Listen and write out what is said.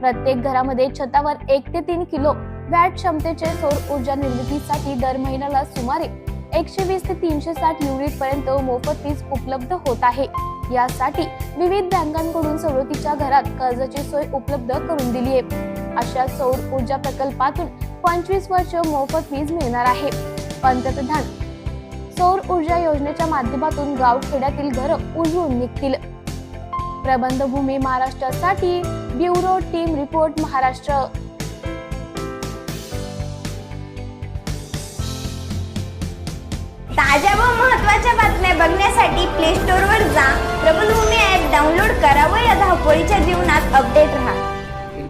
प्रत्येक घरामध्ये छतावर एक ते तीन किलो वॅट क्षमतेचे सौर ऊर्जा निर्मितीसाठी दर महिन्याला सुमारे एकशे वीस ते तीनशे साठ युनिट पर्यंत मोफत वीज उपलब्ध होत आहे. यासाठी विविध बँकांकडून सवलतीच्या घरात कर्जाची सोय उपलब्ध करून दिली आहे. अशा सौर ऊर्जा प्रकल्पातून पंचवीस वर्ष मोफत वीज मिळणार आहे. पंतप्रधान सौर ऊर्जा योजनेच्या माध्यमातून गावखेड्यातील घरं उजळून निघतील. प्रबंधभूमी महाराष्ट्रासाठी ब्युरो टीम रिपोर्ट महाराष्ट्र. ताज्या व महत्त्वाच्या बातम्या बघण्यासाठी प्ले स्टोअरवर जा. प्रबलभूमी ॲप डाउनलोड करा व या धावपळीच्या जीवनात अपडेट राहा.